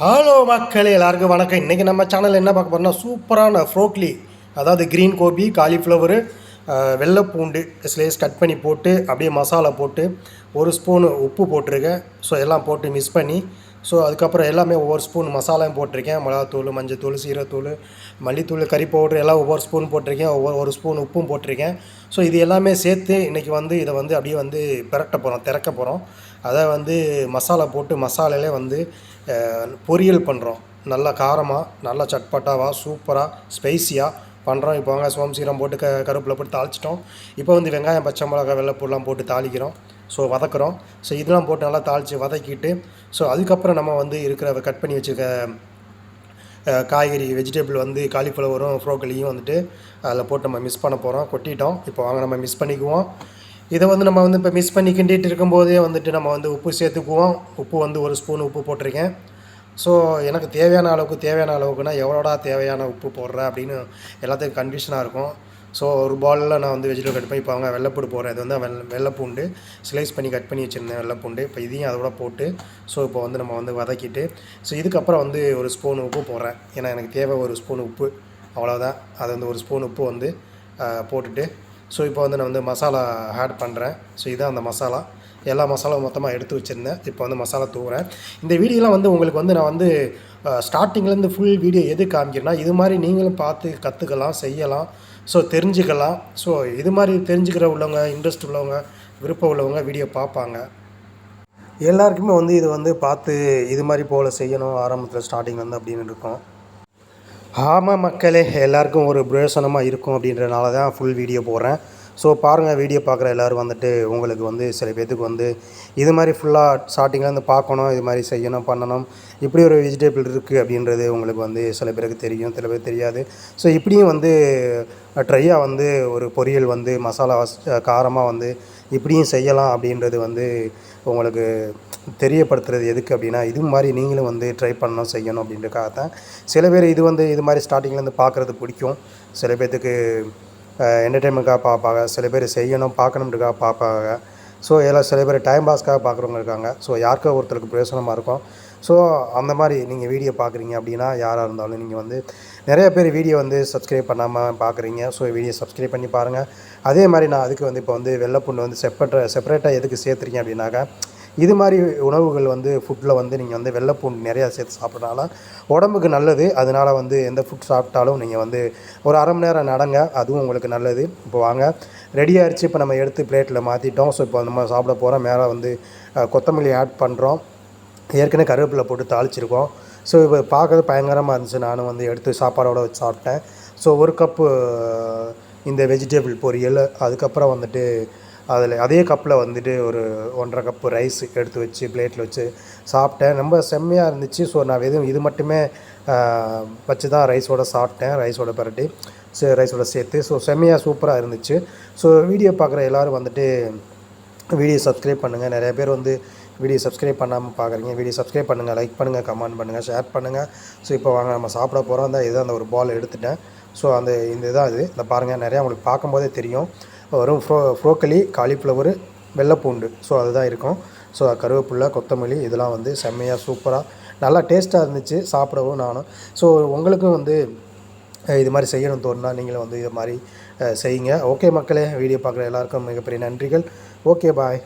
Hello மக்களே எல்லாருக்கும் வணக்கம். இன்றைக்கி நம்ம சேனல் என்ன பார்க்க போகிறோம்னா சூப்பரான ஃப்ரோக்லி அதாவது க்ரீன் கோபி காலிஃப்ளவரு வெள்ளைப்பூண்டு ஸ்லேஸ் கட் பண்ணி போட்டு அப்படியே மசாலா போட்டு ஒரு ஸ்பூனு உப்பு போட்டிருக்கேன். ஸோ எல்லாம் போட்டு மிக்ஸ் பண்ணி ஸோ அதுக்கப்புறம் எல்லாமே ஒவ்வொரு ஸ்பூன் மசாலாவும் போட்டிருக்கேன். மிளகாத்தூள் மஞ்சத்தூள் சீரத்தூள் மல்லித்தூள் கறி பவுட்ரு எல்லாம் ஒவ்வொரு ஸ்பூன் போட்டிருக்கேன். ஒவ்வொரு ஒரு ஸ்பூன் உப்பும் போட்டிருக்கேன். ஸோ இது எல்லாமே சேர்த்து இன்றைக்கி வந்து இதை வந்து அப்படியே வந்து பிரட்ட போகிறோம் திறக்க போகிறோம் அதை வந்து மசாலா போட்டு மசாலாலே வந்து பொரியல் பண்ணுறோம் நல்லா காரமாக நல்லா சட்பட்டாவாக சூப்பராக ஸ்பைசியாக பண்ணுறோம் இப்போ வாங்க சோம் சீரம் போட்டு க கருப்பில் போட்டு தாளிச்சிட்டோம். இப்போ வந்து வெங்காயம் பச்சை மிளகா வெள்ளைப்பூலாம் போட்டு தாளிக்கிறோம். ஸோ வதக்குறோம். ஸோ இதெல்லாம் போட்டு நல்லா தாளித்து வதக்கிட்டு ஸோ அதுக்கப்புறம் நம்ம வந்து இருக்கிற கட் பண்ணி வச்சுருக்க காய்கறி வெஜிடபிள் வந்து காலிஃப்ளவரும் ஃப்ரோக்கலியும் வந்துட்டு அதில் போட்டு நம்ம மிஸ் பண்ண போகிறோம் கொட்டிட்டோம். இப்போ வாங்க நம்ம மிஸ் பண்ணிக்குவோம். இதை வந்து நம்ம வந்து இப்போ மிஸ் பண்ணி கிண்டிகிட்டு இருக்கும்போதே வந்துட்டு நம்ம வந்து உப்பு சேர்த்துக்குவோம். உப்பு வந்து ஒரு ஸ்பூன் உப்பு போட்டிருக்கேன். ஸோ எனக்கு தேவையான அளவுக்கு தேவையான அளவுக்குனா எவ்வளோடா தேவையான உப்பு போடுறேன் அப்படின்னு எல்லாத்துக்கும் கன்ஃபியூஷனாக இருக்கும். ஸோ ஒரு பாலில் நான் வந்து வெஜிடபிள் கட் பண்ணி இப்போ அவங்க வெள்ளைப்பூடு போடுறேன். இது வந்து வெள்ள வெள்ளைப்பூண்டு ஸ்லைஸ் பண்ணி கட் பண்ணி வச்சுருந்தேன் வெள்ளைப்பூண்டு. இப்போ இதையும் அதோட போட்டு ஸோ இப்போ வந்து நம்ம வந்து வதக்கிட்டு ஸோ இதுக்கப்புறம் வந்து ஒரு ஸ்பூன் உப்பு போடுறேன். ஏன்னா எனக்கு தேவை ஒரு ஸ்பூன் உப்பு. அவ்வளோதான் அது வந்து ஒரு ஸ்பூன் உப்பு வந்து போட்டுட்டு ஸோ இப்போ வந்து நான் வந்து மசாலா ஆட் பண்ணுறேன் ஸோ இதுதான் அந்த மசாலா. எல்லா மசாலாவும் மொத்தமாக எடுத்து வச்சுருந்தேன். இப்போ வந்து மசாலா தூவுறேன். இந்த வீடியோலாம் வந்து உங்களுக்கு வந்து நான் வந்து ஸ்டார்டிங்லேருந்து ஃபுல் வீடியோ எது காமிக்கிறேன்னா இது மாதிரி நீங்களும் பார்த்து கற்றுக்கலாம் செய்யலாம். ஸோ தெரிஞ்சுக்கலாம். ஸோ இது மாதிரி தெரிஞ்சுக்கிற உள்ளவங்க இன்ட்ரெஸ்ட் உள்ளவங்க விருப்பம் உள்ளவங்க வீடியோ பார்ப்பாங்க. எல்லாருக்குமே வந்து இது வந்து பார்த்து இது மாதிரி போல் செய்யணும் ஆரம்பத்தில் ஸ்டார்டிங் வந்து அப்படின்னு இருக்கும். ஆமாம் மக்களே எல்லாருக்கும் ஒரு பிரயோசனமாக இருக்கும் அப்படின்றனால தான் ஃபுல் வீடியோ போடுறேன். ஸோ பாருங்கள் வீடியோ பார்க்குற எல்லோரும் வந்துட்டு உங்களுக்கு வந்து சில பேர்த்துக்கு வந்து இது மாதிரி ஃபுல்லாக ஸ்டார்டிங்லேருந்து பார்க்கணும் இது மாதிரி செய்யணும் பண்ணணும் இப்படி ஒரு வெஜிடபிள் இருக்குது அப்படின்றது உங்களுக்கு வந்து சில பேருக்கு தெரியும் சில பேர் தெரியாது. ஸோ இப்படியும் வந்து ட்ரையாக வந்து ஒரு பொரியல் வந்து மசாலா காரமாக வந்து இப்படியும் செய்யலாம் அப்படின்றது வந்து உங்களுக்கு தெரியப்படுத்துறது எதுக்கு அப்படின்னா இது மாதிரி நீங்களும் வந்து ட்ரை பண்ணணும் செய்யணும் அப்படின்றக்காக தான். சில பேர் இது வந்து இது மாதிரி ஸ்டார்டிங்லேருந்து பார்க்குறது பிடிக்கும். சில பேர்த்துக்கு என்டர்டெயின்மெண்ட்காக பார்ப்பாங்க. சில பேர் செய்யணும் பார்க்கணுன்றக்காக பார்ப்பாங்க. ஸோ எல்லாம் சில பேர் டைம் பாஸ்க்காக பார்க்குறவங்க இருக்காங்க. ஸோ யாருக்கோ ஒருத்தருக்கு பிரயோசனமாக இருக்கும். ஸோ அந்த மாதிரி நீங்கள் வீடியோ பார்க்குறீங்க அப்படின்னா யாராக இருந்தாலும் நீங்கள் வந்து நிறைய பேர் வீடியோ வந்து சப்ஸ்கிரைப் பண்ணாமல் பார்க்குறீங்க. ஸோ வீடியோ சப்ஸ்கிரைப் பண்ணி பாருங்கள் அதே மாதிரி நான் அதுக்கு வந்து இப்போ வந்து வெள்ளைப்பூண்டு வந்து செப்பரேட்டாக செப்பரேட்டாக எதுக்கு சேர்த்துறீங்க அப்படின்னாக்கா இது மாதிரி உணவுகள் வந்து ஃபுட்டில் வந்து நீங்கள் வந்து வெள்ளைப்பூண்டு நிறையா சேர்த்து சாப்பிட்றனால உடம்புக்கு நல்லது. அதனால் வந்து எந்த ஃபுட் சாப்பிட்டாலும் நீங்கள் வந்து ஒரு அரை மணி நேரம் நடங்க. அதுவும் உங்களுக்கு நல்லது. இப்போ வாங்க. ரெடி ஆயிடுச்சு இப்போ நம்ம எடுத்து பிளேட்டில் மாற்றிட்டோம் ஸோ இப்போ நம்ம சாப்பிட போகிறோம் மேலே வந்து கொத்தமல்லி ஆட் பண்ணுறோம் ஏற்கனவே கருவேப்பிலை போட்டு தாளிச்சிருக்கோம். ஸோ இப்போ பார்க்கறது பயங்கரமாக இருந்துச்சு. நானும் வந்து எடுத்து சாப்பாடோட வச்சு சாப்பிட்டேன். ஸோ ஒரு கப்பு இந்த வெஜிடபிள் பொரியல் அதுக்கப்புறம் வந்துட்டு அதில் அதே கப்பில் வந்துட்டு ஒரு ஒன்றரை கப்பு ரைஸ் எடுத்து வச்சு பிளேட்டில் வச்சு சாப்பிட்டேன். ரொம்ப செம்மையாக இருந்துச்சு. ஸோ நான் எதுவும் இது மட்டுமே வச்சு தான் ரைஸோட சாப்பிட்டேன். ரைஸோட பரட்டி சே ரைஸோட சேர்த்து. ஸோ செம்மையாக சூப்பராக இருந்துச்சு. ஸோ வீடியோ பார்க்குற எல்லோரும் வந்துட்டு வீடியோ சப்ஸ்கிரைப் பண்ணுங்கள் நிறைய பேர் வந்து வீடியோ சப்ஸ்கிரைப் பண்ணாமல் பார்க்குறீங்க. வீடியோ சப்ஸ்கிரைப் பண்ணுங்கள் லைக் பண்ணுங்கள் கமெண்ட் பண்ணுங்கள் ஷேர் பண்ணுங்கள் ஸோ இப்போ வாங்க நம்ம சாப்பிட போகிறோம் அந்த இதை அந்த ஒரு பால் எடுத்துட்டேன். ஸோ அந்த இந்த இதான் இது. இந்த பாருங்கள் நிறையா உங்களுக்கு பார்க்கும்போதே தெரியும். வரும் ஃப்ரோ ஃப்ரோக்கலி காலிஃப்ளவரு வெள்ளைப்பூண்டு. ஸோ அதுதான் இருக்கும். ஸோ கருவேப்பில்லை கொத்தமல்லி இதெல்லாம் வந்து செம்மையாக சூப்பராக நல்லா டேஸ்ட்டாக இருந்துச்சு சாப்பிடவும் நானும். ஸோ உங்களுக்கும் வந்து இது மாதிரி செய்யணும் தோணுனா நீங்களும் வந்து இது மாதிரி செய்யுங்க. ஓகே மக்களே வீடியோ பார்க்குற எல்லாருக்கும் மிகப்பெரிய நன்றிகள். Okay bye